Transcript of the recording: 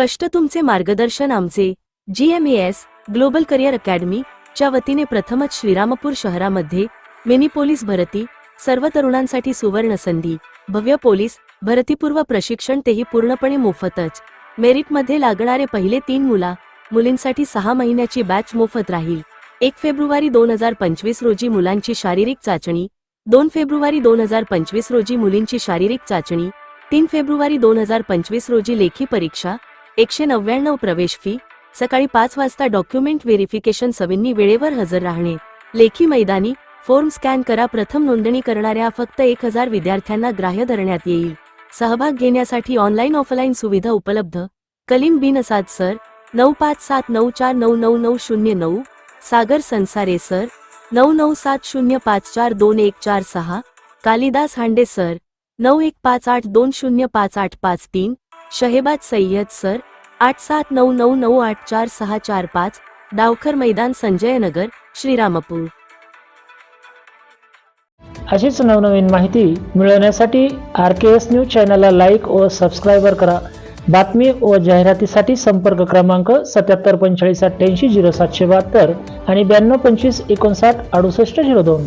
कष्ट तुमचे मार्गदर्शन आमचे. G M S global career academy च्या वतीने प्रथमच श्रीरामपूर शहरामध्ये मिनी पोलीस भरती सर्व तरुणांसाठी सुवर्ण संधी भव्य पोलीस भरतीपूर्व प्रशिक्षण तेही पूर्णपणे मोफतच. मेरिटमध्ये लागणारे पहिले तीन मुला मुलींसाठी सहा महिन्याची बॅच मोफत राहील. एक फेब्रुवारी दोन हजार पंचवीस रोजी मुलांची शारीरिक चाचणी दोन फेब्रुवारी दोन हजार पंचवीस रोजी मुलींची शारीरिक चाचणी तीन फेब्रुवारी दोन हजार पंचवीस रोजी लेखी परीक्षा एकशे नव्याण्णव प्रवेश फी सकाळी पाच वाजता डॉक्युमेंट व्हेरिफिकेशन सवींनी वेळेवर हजर राहणे. लेखी मैदानी फॉर्म स्कॅन करा प्रथम नोंदणी करणाऱ्या फक्त एक हजार विद्यार्थ्यांना ग्राह्य धरण्यात येईल. सहभाग घेण्यासाठी ऑनलाईन ऑफलाईन सुविधा उपलब्ध. कलीम बिन असाद सर नऊ पाच सात नऊ चार नऊ नऊ नऊ शून्य नऊ. सागर संसारे सर नऊ नऊ सात शून्य पाच चार दोन एक चार सहा. कालिदास हांडे सर नऊ एक पाच आठ दोन शून्य पाच आठ पाच तीन. शहेबाज सय्यद सर आठ सात नऊ नऊ नऊ आठ चार सहा चार पाच डावखर मैदान संजयनगर श्रीरामपूर. अशीच नवनवीन माहिती मिळवण्यासाठी आर के एस न्यूज चॅनलला लाईक व सबस्क्राईबर करा. बातमी व जाहिरातीसाठी संपर्क क्रमांक सत्याहत्तर पंचेचाळीस अठ्ठ्याऐंशी झिरो सातशे बहात्तर आणि ब्याण्णव पंचवीस एकोणसाठ अडुसष्ट झिरो दोन.